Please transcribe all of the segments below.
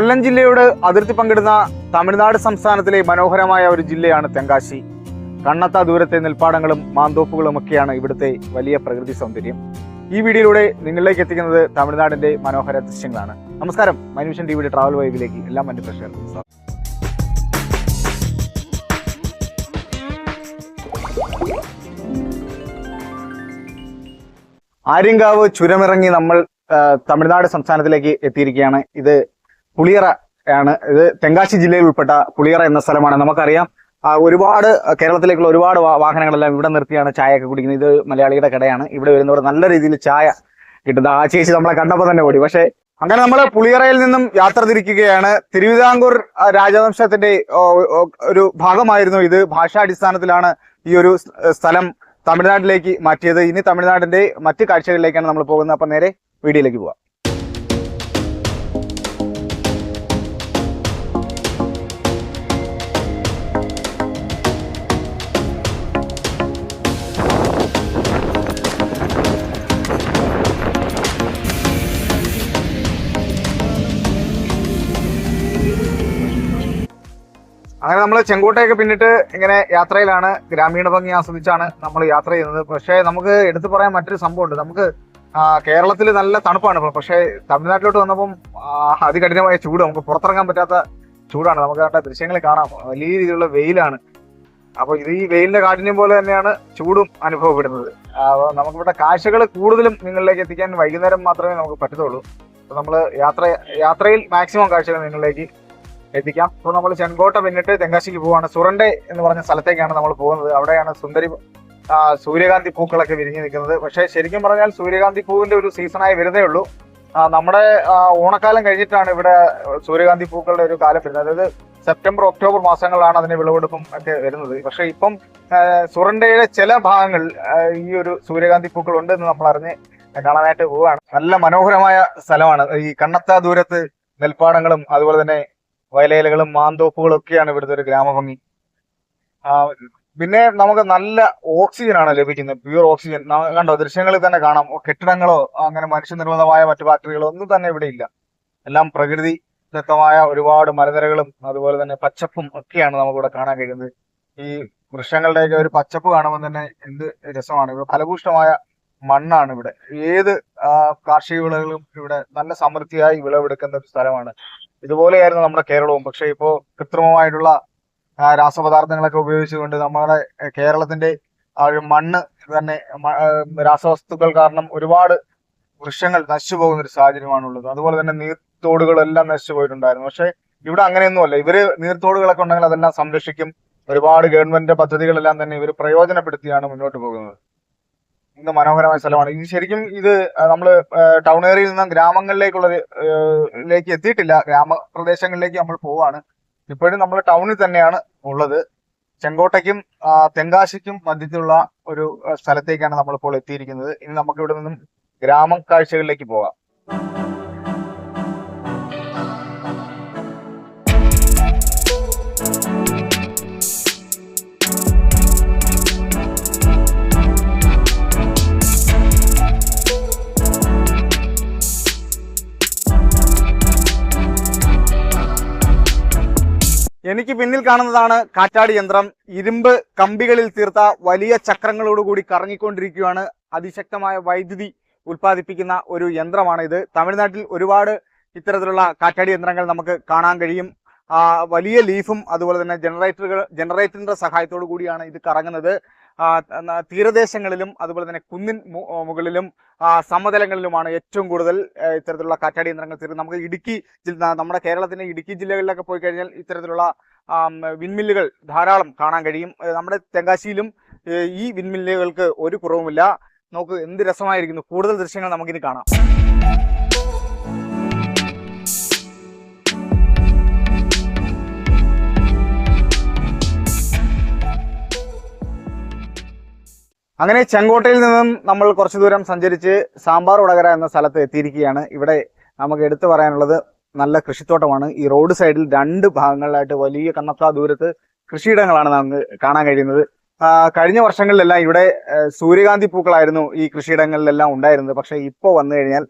കൊല്ലം ജില്ലയോട് അതിർത്തി പങ്കിടുന്ന തമിഴ്നാട് സംസ്ഥാനത്തിലെ മനോഹരമായ ഒരു ജില്ലയാണ് തെങ്കാശി. കണ്ണത്ത ദൂരത്തെ നെൽപ്പാടങ്ങളും മാന്തോപ്പുകളും ഒക്കെയാണ് ഇവിടുത്തെ വലിയ പ്രകൃതി സൗന്ദര്യം. ഈ വീഡിയോയിലൂടെ നിങ്ങളിലേക്ക് എത്തിക്കുന്നത് തമിഴ്നാടിന്റെ മനോഹര ദൃശ്യങ്ങളാണ്. നമസ്കാരം. മനുഷ്യൻ ടി വിയുടെ ട്രാവൽ വൈബിലേക്ക് എല്ലാം മറ്റു പ്രശ്നങ്ങളും. ആര്യങ്കാവ് ചുരമിറങ്ങി നമ്മൾ തമിഴ്നാട് സംസ്ഥാനത്തിലേക്ക് എത്തിയിരിക്കുകയാണ്. ഇത് പുളിയറ ആണ്. ഇത് തെങ്കാശി ജില്ലയിൽ ഉൾപ്പെട്ട പുളിയറ എന്ന സ്ഥലമാണ്. നമുക്കറിയാം ഒരുപാട് കേരളത്തിലേക്കുള്ള ഒരുപാട് വാഹനങ്ങളെല്ലാം ഇവിടെ നിർത്തിയാണ് ചായയൊക്കെ കുടിക്കുന്നത്. ഇത് മലയാളിയുടെ കടയാണ്. ഇവിടെ വരുന്നവർ നല്ല രീതിയിൽ ചായ കിട്ടുന്നത് ആ ചേച്ചി നമ്മളെ കണ്ടപ്പോൾ തന്നെ ഓടി. പക്ഷേ അങ്ങനെ നമ്മൾ പുളിയറയിൽ നിന്നും യാത്ര തിരിക്കുകയാണ്. തിരുവിതാംകൂർ രാജവംശത്തിന്റെ ഒരു ഭാഗമായിരുന്നു ഇത്. ഭാഷാടിസ്ഥാനത്തിലാണ് ഈ ഒരു സ്ഥലം തമിഴ്നാട്ടിലേക്ക് മാറ്റിയത്. ഇനി തമിഴ്നാടിന്റെ മറ്റ് കാഴ്ചകളിലേക്കാണ് നമ്മൾ പോകുന്നത്. അപ്പൊ നേരെ വീഡിയോയിലേക്ക് പോവാം. അങ്ങനെ നമ്മൾ ചെങ്കോട്ടയൊക്കെ പിന്നിട്ട് ഇങ്ങനെ യാത്രയിലാണ് ഗ്രാമീണ ഭംഗി ആസ്വദിച്ചാണ് നമ്മൾ യാത്ര ചെയ്യുന്നത്. പക്ഷേ നമുക്ക് എടുത്തു പറയാൻ മറ്റൊരു സംഭവമുണ്ട്. നമുക്ക് കേരളത്തിൽ നല്ല തണുപ്പാണ് പക്ഷേ തമിഴ്നാട്ടിലോട്ട് വന്നപ്പം അതികഠിനമായ ചൂട് നമുക്ക് പുറത്തിറങ്ങാൻ പറ്റാത്ത ചൂടാണ്. നമുക്ക് കണ്ട ദൃശ്യങ്ങൾ കാണാം. വലിയ രീതിയിലുള്ള വെയിലാണ്. അപ്പോൾ ഇത് ഈ വെയിലിന്റെ കാഠിന്യം പോലെ തന്നെയാണ് ചൂടും അനുഭവപ്പെടുന്നത്. അപ്പോൾ നമുക്കിവിടെ കാഴ്ചകൾ കൂടുതലും നിങ്ങളിലേക്ക് എത്തിക്കാൻ വൈകുന്നേരം മാത്രമേ നമുക്ക് പറ്റത്തുള്ളൂ. അപ്പോൾ നമ്മൾ യാത്ര യാത്രയിൽ മാക്സിമം കാഴ്ചകൾ നിങ്ങളിലേക്ക് എത്തിക്കാം. അപ്പോൾ നമ്മൾ ചെങ്കോട്ട പിന്നിട്ട് തെങ്കാശിക്ക് പോവാണ്. സുറണ്ടെ എന്ന് പറഞ്ഞ സ്ഥലത്തേക്കാണ് നമ്മൾ പോകുന്നത്. അവിടെയാണ് സുന്ദരി സൂര്യകാന്തി പൂക്കളൊക്കെ വിരിഞ്ഞു നിൽക്കുന്നത്. പക്ഷേ ശരിക്കും പറഞ്ഞാൽ സൂര്യകാന്തി പൂവിന്റെ ഒരു സീസണായി വരുന്നേ ഉള്ളൂ. നമ്മുടെ ഓണക്കാലം കഴിഞ്ഞിട്ടാണ് ഇവിടെ സൂര്യകാന്തി പൂക്കളുടെ ഒരു കാലം വരുന്നത്. അതായത് സെപ്റ്റംബർ ഒക്ടോബർ മാസങ്ങളാണ് അതിന്റെ വിളവെടുപ്പും ഒക്കെ വരുന്നത്. പക്ഷേ ഇപ്പം സുറണ്ടയുടെ ചില ഭാഗങ്ങൾ ഈ ഒരു സൂര്യകാന്തി പൂക്കൾ ഉണ്ട് എന്ന് നമ്മൾ അറിഞ്ഞ് കാണാനായിട്ട് പോവുകയാണ്. നല്ല മനോഹരമായ സ്ഥലമാണ്. ഈ കണ്ണത്താ ദൂരത്ത് നെൽപ്പാടങ്ങളും അതുപോലെ തന്നെ വയലേലകളും മാന്തോപ്പുകളും ഒക്കെയാണ് ഇവിടുത്തെ ഒരു ഗ്രാമഭംഗി. പിന്നെ നമുക്ക് നല്ല ഓക്സിജൻ ആണ് ലഭിക്കുന്നത്. Pure oxygen. കണ്ടോ ദൃശ്യങ്ങളിൽ തന്നെ കാണാം. കെട്ടിടങ്ങളോ അങ്ങനെ മനുഷ്യനിർമ്മിതമായ മറ്റു ഫാക്ടറികളോ ഒന്നും തന്നെ ഇവിടെ ഇല്ല. എല്ലാം പ്രകൃതി ദത്തമായ ഒരുപാട് മലനിരകളും അതുപോലെ തന്നെ പച്ചപ്പും ഒക്കെയാണ് നമുക്കിവിടെ കാണാൻ കഴിയുന്നത്. ഈ വൃക്ഷങ്ങളുടെയൊക്കെ ഒരു പച്ചപ്പ് കാണുമ്പോൾ തന്നെ എന്ത് രസമാണ്. ഇവിടെ ഫലഭൂഷ്ടമായ മണ്ണാണ് ഇവിടെ. ഏത് കാർഷിക വിളകളും ഇവിടെ നല്ല സമൃദ്ധിയായി വിളവെടുക്കുന്ന ഒരു സ്ഥലമാണ്. ഇതുപോലെയായിരുന്നു നമ്മുടെ കേരളവും. പക്ഷെ ഇപ്പോ കൃത്രിമമായിട്ടുള്ള രാസപദാർത്ഥങ്ങളൊക്കെ ഉപയോഗിച്ചുകൊണ്ട് നമ്മുടെ കേരളത്തിന്റെ ആ ഒരു മണ്ണ് തന്നെ രാസവസ്തുക്കൾ കാരണം ഒരുപാട് വൃക്ഷങ്ങൾ നശിച്ചു പോകുന്ന ഒരു സാഹചര്യമാണുള്ളത്. അതുപോലെ തന്നെ നീർത്തോടുകളെല്ലാം നശിച്ചു പോയിട്ടുണ്ടായിരുന്നു. പക്ഷെ ഇവിടെ അങ്ങനെയൊന്നുമല്ല. ഇവർ നീർത്തോടുകളൊക്കെ ഉണ്ടെങ്കിൽ അതെല്ലാം സംരക്ഷിക്കും. ഒരുപാട് ഗവൺമെന്റിന്റെ പദ്ധതികളെല്ലാം തന്നെ ഇവർ പ്രയോജനപ്പെടുത്തിയാണ് മുന്നോട്ട് പോകുന്നത്. ഇന്ന് മനോഹരമായ സ്ഥലമാണ്. ഇനി ശരിക്കും ഇത് നമ്മൾ ടൗൺ ഏരിയയിൽ നിന്നും ഗ്രാമങ്ങളിലേക്കുള്ള ലേക്ക് എത്തിയിട്ടില്ല. ഗ്രാമപ്രദേശങ്ങളിലേക്ക് നമ്മൾ പോവാണ്. ഇപ്പോഴും നമ്മൾ ടൗണിൽ തന്നെയാണ് ഉള്ളത്. ചെങ്കോട്ടയ്ക്കും തെങ്കാശിക്കും മധ്യത്തിലുള്ള ഒരു സ്ഥലത്തേക്കാണ് സ്ഥലത്തേക്കാണ് നമ്മളിപ്പോൾ എത്തിയിരിക്കുന്നത്. ഇനി നമുക്ക് ഇവിടെ നിന്നും ഗ്രാമ കാഴ്ചകളിലേക്ക് പോകാം എനിക്ക് പിന്നിൽ കാണുന്നതാണ് കാറ്റാടി യന്ത്രം. ഇരുമ്പ് കമ്പികളിൽ തീർത്ത വലിയ ചക്രങ്ങളോടുകൂടി കറങ്ങിക്കൊണ്ടിരിക്കുകയാണ്. അതിശക്തമായ വൈദ്യുതി ഉൽപ്പാദിപ്പിക്കുന്ന ഒരു യന്ത്രമാണ് ഇത് തമിഴ്നാട്ടിൽ ഒരുപാട് ഇത്തരത്തിലുള്ള കാറ്റാടി യന്ത്രങ്ങൾ നമുക്ക് കാണാൻ കഴിയും. വലിയ ലീഫും അതുപോലെ തന്നെ ജനറേറ്ററുകൾ ജനറേറ്ററിന്റെ സഹായത്തോടു കൂടിയാണ് ഇത് കറങ്ങുന്നത്. തീരദേശങ്ങളിലും അതുപോലെ തന്നെ കുന്നിൻ മുകളിലും സമതലങ്ങളിലുമാണ് ഏറ്റവും കൂടുതൽ ഇത്തരത്തിലുള്ള കാറ്റാടി യന്ത്രങ്ങൾ തീർന്നത്. നമുക്ക് ഇടുക്കി നമ്മുടെ കേരളത്തിന്റെ ഇടുക്കി ജില്ലകളിലൊക്കെ പോയി കഴിഞ്ഞാൽ ഇത്തരത്തിലുള്ള വിൻമില്ലുകൾ ധാരാളം കാണാൻ കഴിയും. നമ്മുടെ തെങ്കാശിയിലും ഈ വിൻമില്ലുകൾക്ക് ഒരു കുറവുമില്ല. നോക്ക് എന്ത് രസമായിരിക്കുന്നു. കൂടുതൽ ദൃശ്യങ്ങൾ നമുക്കിനി കാണാം. അങ്ങനെ ചെങ്കോട്ടയിൽ നിന്നും നമ്മൾ കുറച്ചു ദൂരം സഞ്ചരിച്ച് സാമ്പാർ വടകര എന്ന സ്ഥലത്ത് എത്തിയിരിക്കുകയാണ്. ഇവിടെ നമുക്ക് എടുത്തു പറയാനുള്ളത് നല്ല കൃഷിത്തോട്ടമാണ്. ഈ റോഡ് സൈഡിൽ രണ്ട് ഭാഗങ്ങളിലായിട്ട് വലിയ കണ്ണത്താ ദൂരത്ത് കൃഷിയിടങ്ങളാണ് നമുക്ക് കാണാൻ കഴിയുന്നത്. കഴിഞ്ഞ വർഷങ്ങളിലെല്ലാം ഇവിടെ സൂര്യകാന്തി പൂക്കളായിരുന്നു ഈ കൃഷിയിടങ്ങളിലെല്ലാം ഉണ്ടായിരുന്നത്. പക്ഷെ ഇപ്പോൾ വന്നു കഴിഞ്ഞാൽ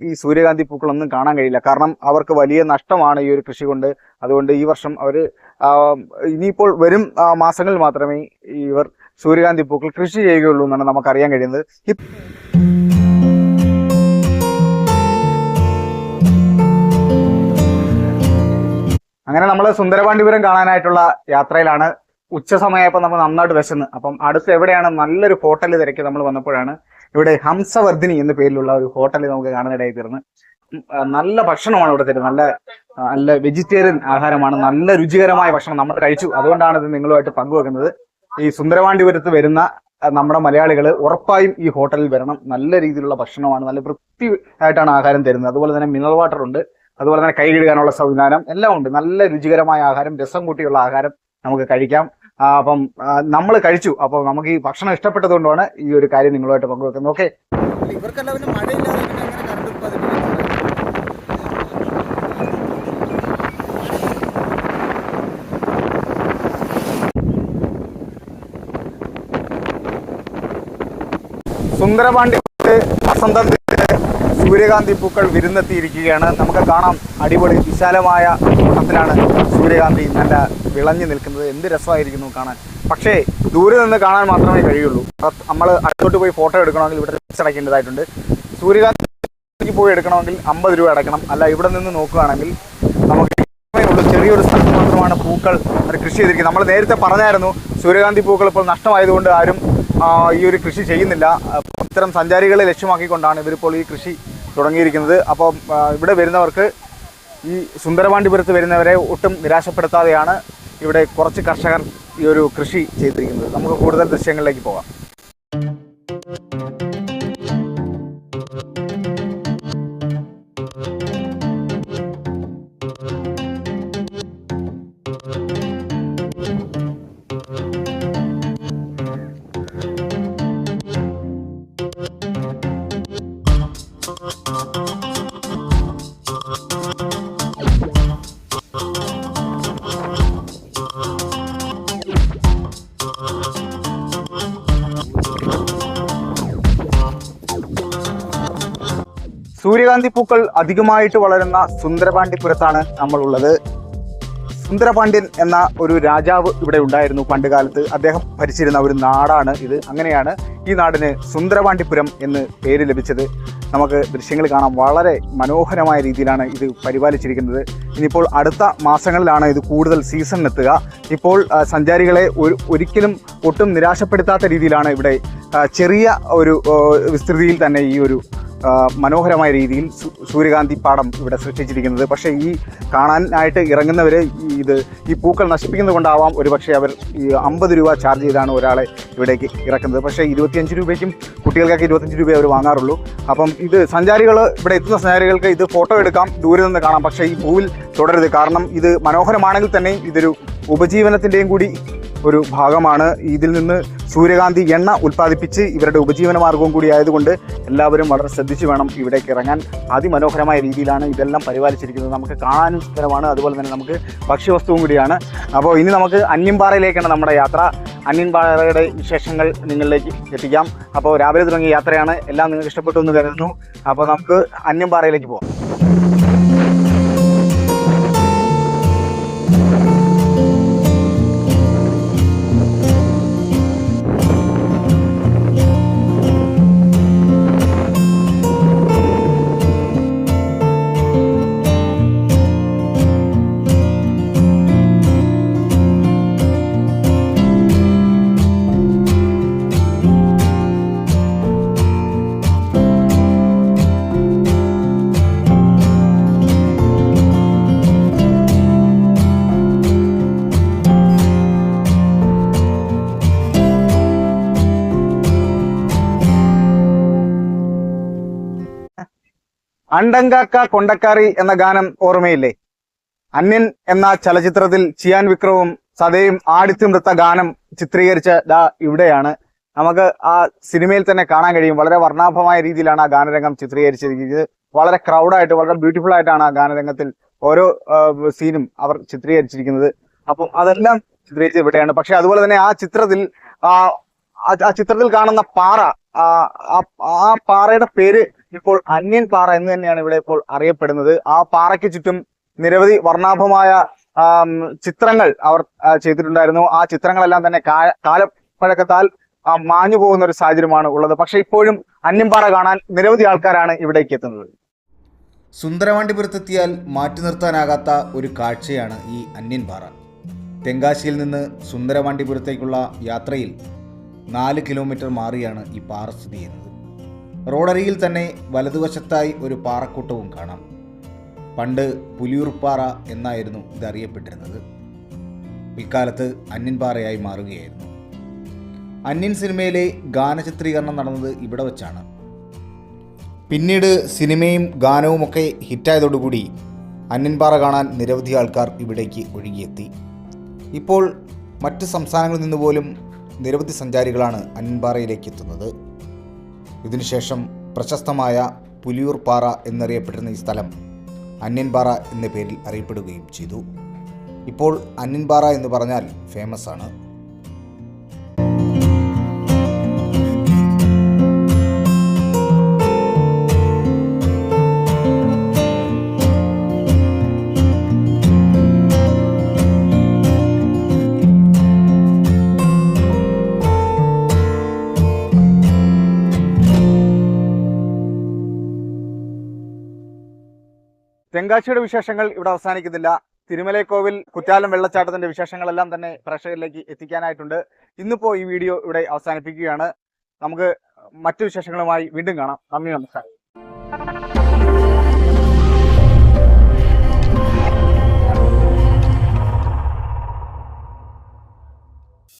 ഈ സൂര്യകാന്തി പൂക്കളൊന്നും കാണാൻ കഴിയില്ല. കാരണം അവർക്ക് വലിയ നഷ്ടമാണ് ഈ ഒരു കൃഷി കൊണ്ട്. അതുകൊണ്ട് ഈ വർഷം അവർ ഇനിയിപ്പോൾ വരും മാസങ്ങളിൽ മാത്രമേ ഇവർ സൂര്യകാന്തി പൂക്കൾ കൃഷി ചെയ്യുകയുള്ളൂ എന്നാണ് നമുക്കറിയാൻ കഴിയുന്നത്. അങ്ങനെ നമ്മൾ സുന്ദരപാണ്ഡിപുരം കാണാനായിട്ടുള്ള യാത്രയിലാണ്. ഉച്ച സമയപ്പോൾ നമ്മൾ നന്നായിട്ട് വിശന്ന്. അപ്പം അടുത്ത് എവിടെയാണ് നല്ലൊരു ഹോട്ടൽ തിരക്കി നമ്മൾ വന്നപ്പോഴാണ് ഇവിടെ ഹംസവർദ്ധിനി എന്ന പേരിലുള്ള ഒരു ഹോട്ടൽ നമുക്ക് കാണാനിടയായി തീർന്ന്. നല്ല ഭക്ഷണമാണ് ഇവിടെ തരുന്നത്. നല്ല നല്ല വെജിറ്റേറിയൻ ആഹാരമാണ്. നല്ല രുചികരമായ ഭക്ഷണം നമ്മൾ കഴിച്ചു. അതുകൊണ്ടാണ് ഇത് നിങ്ങളുമായിട്ട് പങ്കുവെക്കുന്നത്. ഈ സുന്ദരപാണ്ഡിപുരത്ത് വരുന്ന നമ്മുടെ മലയാളികൾ ഉറപ്പായും ഈ ഹോട്ടലിൽ വരണം. നല്ല രീതിയിലുള്ള ഭക്ഷണമാണ്. നല്ല വൃത്തി ആയിട്ടാണ് ആഹാരം തരുന്നത്. അതുപോലെ തന്നെ മിനറൽ വാട്ടർ ഉണ്ട് അതുപോലെ തന്നെ കൈ കഴുകാനുള്ള സംവിധാനം എല്ലാം ഉണ്ട്. നല്ല രുചികരമായ ആഹാരം രസം കൂട്ടിയുള്ള ആഹാരം നമുക്ക് കഴിക്കാം. അപ്പം നമ്മൾ കഴിച്ചു. അപ്പോൾ നമുക്ക് ഈ ഭക്ഷണം ഇഷ്ടപ്പെട്ടതുകൊണ്ടാണ് ഈ ഒരു കാര്യം നിങ്ങളുമായിട്ട് പങ്കുവെക്കുന്നത്. ഓക്കെ. മഴയില്ലാതെ സുന്ദരപാണ്ഡ്യ വസന്തത്തിന്റെ സൂര്യകാന്തി പൂക്കൾ വിരുന്നെത്തിയിരിക്കുകയാണ്. നമുക്ക് കാണാം അടിപൊളി വിശാലമായ കൂട്ടത്തിലാണ് സൂര്യകാന്തി നല്ല വിളഞ്ഞു നിൽക്കുന്നത്. എന്ത് രസമായിരിക്കുന്നു കാണാൻ. പക്ഷേ ദൂരെ നിന്ന് കാണാൻ മാത്രമേ കഴിയുള്ളൂ. നമ്മൾ അടുത്തോട്ട് പോയി ഫോട്ടോ എടുക്കണമെങ്കിൽ ഇവിടെ അടയ്ക്കേണ്ടതായിട്ടുണ്ട്. സൂര്യകാന്തി പോയി എടുക്കണമെങ്കിൽ അമ്പത് രൂപ അടയ്ക്കണം. അല്ല ഇവിടെ നിന്ന് നോക്കുകയാണെങ്കിൽ നമുക്ക് ചെറിയൊരു സ്ഥലത്ത് മാത്രമാണ് പൂക്കൾ കൃഷി ചെയ്തിരിക്കുന്നത്. നമ്മൾ നേരത്തെ പറഞ്ഞായിരുന്നു സൂര്യകാന്തി പൂക്കൾ ഇപ്പോൾ നഷ്ടമായതുകൊണ്ട് ആരും ഈ ഒരു കൃഷി ചെയ്യുന്നില്ല. ഇത്തരം സഞ്ചാരികളെ ലക്ഷ്യമാക്കിക്കൊണ്ടാണ് ഇവരിപ്പോൾ ഈ കൃഷി തുടങ്ങിയിരിക്കുന്നത്. അപ്പോൾ ഇവിടെ വരുന്നവർക്ക് ഈ സുന്ദരപാണ്ഡിപുരത്ത് വരുന്നവരെ ഒട്ടും നിരാശപ്പെടുത്താതെയാണ് ഇവിടെ കുറച്ച് കർഷകർ ഈ ഒരു കൃഷി ചെയ്തിരിക്കുന്നത്. നമുക്ക് കൂടുതൽ ദൃശ്യങ്ങളിലേക്ക് പോകാം. സൂര്യകാന്തി പൂക്കൾ അധികമായിട്ട് വളരുന്ന സുന്ദരപാണ്ഡിപുരത്താണ് നമ്മളുള്ളത്. സുന്ദരപാണ്ഡ്യൻ എന്ന ഒരു രാജാവ് ഇവിടെ ഉണ്ടായിരുന്നു പണ്ട് കാലത്ത് അദ്ദേഹം ഭരിച്ചിരുന്ന ഒരു നാടാണ് ഇത്. അങ്ങനെയാണ് ഈ നാടിന് സുന്ദരപാണ്ഡിപുരം എന്ന് പേര് ലഭിച്ചത്. നമുക്ക് ദൃശ്യങ്ങൾ കാണാം. വളരെ മനോഹരമായ രീതിയിലാണ് ഇത് പരിപാലിച്ചിരിക്കുന്നത്. ഇനിയിപ്പോൾ അടുത്ത മാസങ്ങളിലാണ് ഇത് കൂടുതൽ സീസണിലെത്തുക ഇപ്പോൾ സഞ്ചാരികളെ ഒരു ഒരിക്കലും ഒട്ടും നിരാശപ്പെടുത്താത്ത രീതിയിലാണ് ഇവിടെ ചെറിയ ഒരു വിസ്തൃതിയിൽ തന്നെ ഈ ഒരു മനോഹരമായ രീതിയിൽ സൂര്യകാന്തി പാടം ഇവിടെ സൃഷ്ടിച്ചിരിക്കുന്നത്. പക്ഷേ ഈ കാണാനായിട്ട് ഇറങ്ങുന്നവർ ഇത് ഈ പൂക്കൾ നശിപ്പിക്കുന്നത് കൊണ്ടാവാം ഒരു പക്ഷേ അവർ ഈ അമ്പത് രൂപ ചാർജ് ചെയ്താണ് ഒരാളെ ഇവിടേക്ക് ഇറക്കുന്നത്. പക്ഷേ ഇരുപത്തിയഞ്ച് രൂപയ്ക്കും കുട്ടികൾക്കൊക്കെ ഇരുപത്തഞ്ച് രൂപയെ അവർ വാങ്ങാറുള്ളൂ. അപ്പം ഇത് സഞ്ചാരികൾ ഇവിടെ എത്തുന്ന സഞ്ചാരികൾക്ക് ഇത് ഫോട്ടോ എടുക്കാം ദൂരെ നിന്ന് കാണാം. പക്ഷേ ഈ പൂവിൽ തുടരുത് കാരണം ഇത് മനോഹരമാണെങ്കിൽ തന്നെയും ഇതൊരു ഉപജീവനത്തിന്റെയും കൂടി ഒരു ഭാഗമാണ്. ഇതിൽ നിന്ന് സൂര്യകാന്തി എണ്ണ ഉൽപ്പാദിപ്പിച്ച് ഇവരുടെ ഉപജീവന മാർഗവും കൂടി ആയതുകൊണ്ട് എല്ലാവരും വളരെ ശ്രദ്ധിച്ചു വേണം ഇവിടേക്ക് ഇറങ്ങാൻ. അതിമനോഹരമായ രീതിയിലാണ് ഇതെല്ലാം പരിപാലിച്ചിരിക്കുന്നത്. നമുക്ക് കാണാനും സ്ഥലമാണ് അതുപോലെ തന്നെ നമുക്ക് ഭക്ഷ്യവസ്തുവും കൂടിയാണ്. അപ്പോൾ ഇനി നമുക്ക് അന്യൻപാറയിലേക്കാണ് നമ്മുടെ യാത്ര. അന്യൻപാറയുടെ വിശേഷങ്ങൾ നിങ്ങളിലേക്ക് എത്തിക്കാം. അപ്പോൾ രാവിലെ തുടങ്ങിയ യാത്രയാണ്. എല്ലാം നിങ്ങൾക്ക് ഇഷ്ടപ്പെട്ടു എന്ന് കരുതുന്നു. അപ്പോൾ നമുക്ക് അന്യൻപാറയിലേക്ക് പോകാം അണ്ടങ്കാക്ക കൊണ്ടക്കാറി എന്ന ഗാനം ഓർമ്മയില്ലേ? അന്യൻ എന്ന ചലച്ചിത്രത്തിൽ ചിയാൻ വിക്രവും സദയും ആടിത്തിമൃത്ത ഗാനം ചിത്രീകരിച്ച ദാ ഇവിടെയാണ്. നമുക്ക് ആ സിനിമയിൽ തന്നെ കാണാൻ കഴിയും. വളരെ വർണാഭമായ രീതിയിലാണ് ആ ഗാനരംഗം ചിത്രീകരിച്ചിരിക്കുന്നത്. വളരെ ക്രൗഡായിട്ട് വളരെ ബ്യൂട്ടിഫുൾ ആയിട്ടാണ് ആ ഗാനരംഗത്തിൽ ഓരോ സീനും അവർ ചിത്രീകരിച്ചിരിക്കുന്നത്. അപ്പം അതെല്ലാം ചിത്രീകരിച്ചത് ഇവിടെയാണ്. പക്ഷെ അതുപോലെ തന്നെ ആ ചിത്രത്തിൽ ആ ചിത്രത്തിൽ കാണുന്ന പാറ ആ പാറയുടെ പേര് ഇപ്പോൾ അന്യൻ പാറ എന്ന് തന്നെയാണ് ഇവിടെ ഇപ്പോൾ അറിയപ്പെടുന്നത്. ആ പാറയ്ക്ക് ചുറ്റും നിരവധി വർണാഭമായ ചിത്രങ്ങൾ അവർ ചെയ്തിട്ടുണ്ടായിരുന്നു. ആ ചിത്രങ്ങളെല്ലാം തന്നെ കാലപ്പഴക്കത്താൽ മാഞ്ഞു പോകുന്ന ഒരു സാഹചര്യമാണ് ഉള്ളത്. പക്ഷെ ഇപ്പോഴും അന്യംപാറ കാണാൻ നിരവധി ആൾക്കാരാണ് ഇവിടേക്ക് എത്തുന്നത്. സുന്ദരവാണ്ടിപുരത്തെത്തിയാൽ മാറ്റി നിർത്താനാകാത്ത ഒരു കാഴ്ചയാണ് ഈ അന്യൻപാറ തെങ്കാശിയിൽ നിന്ന് സുന്ദരവാണ്ടിപുരത്തേക്കുള്ള യാത്രയിൽ നാല് കിലോമീറ്റർ മാറിയാണ് ഈ പാറ സ്ഥിതി ചെയ്യുന്നത്. റോഡരികിൽ തന്നെ വലതുവശത്തായി ഒരു പാറക്കൂട്ടവും കാണാം. പണ്ട് പുലിയൂർപ്പാറ എന്നായിരുന്നു ഇത് അറിയപ്പെട്ടിരുന്നത് പിൽക്കാലത്ത് അന്യൻപാറയായി മാറുകയായിരുന്നു. അന്യൻ സിനിമയിലെ ഗാനചിത്രീകരണം നടന്നത് ഇവിടെ വച്ചാണ്. പിന്നീട് സിനിമയും ഗാനവുമൊക്കെ ഹിറ്റായതോടുകൂടി അന്യൻപാറ കാണാൻ നിരവധി ആൾക്കാർ ഇവിടേക്ക് ഒഴുകിയെത്തി. ഇപ്പോൾ മറ്റ് സംസ്ഥാനങ്ങളിൽ നിന്ന് പോലും നിരവധി സഞ്ചാരികളാണ് അന്യൻപാറയിലേക്ക് എത്തുന്നത്. ഇതിനുശേഷം പ്രശസ്തമായ പുലിയൂർ പാറ എന്നറിയപ്പെട്ടിരുന്ന ഈ സ്ഥലം അന്യൻപാറ എന്ന പേരിൽ അറിയപ്പെടുകയും ചെയ്തു. ഇപ്പോൾ അന്യൻപാറ എന്ന് പറഞ്ഞാൽ ഫേമസ് ആണ്. തെങ്കാശിയുടെ വിശേഷങ്ങൾ ഇവിടെ അവസാനിക്കുന്നില്ല. തിരുമലക്കോവിൽ കുറ്റാലം വെള്ളച്ചാട്ടത്തിന്റെ വിശേഷങ്ങളെല്ലാം തന്നെ പ്രേക്ഷകരിലേക്ക് എത്തിക്കാനായിട്ടുണ്ട്. ഇന്നിപ്പോ ഈ വീഡിയോ ഇവിടെ അവസാനിപ്പിക്കുകയാണ്. നമുക്ക് മറ്റു വിശേഷങ്ങളുമായി വീണ്ടും കാണാം. നന്ദി നമസ്കാരം.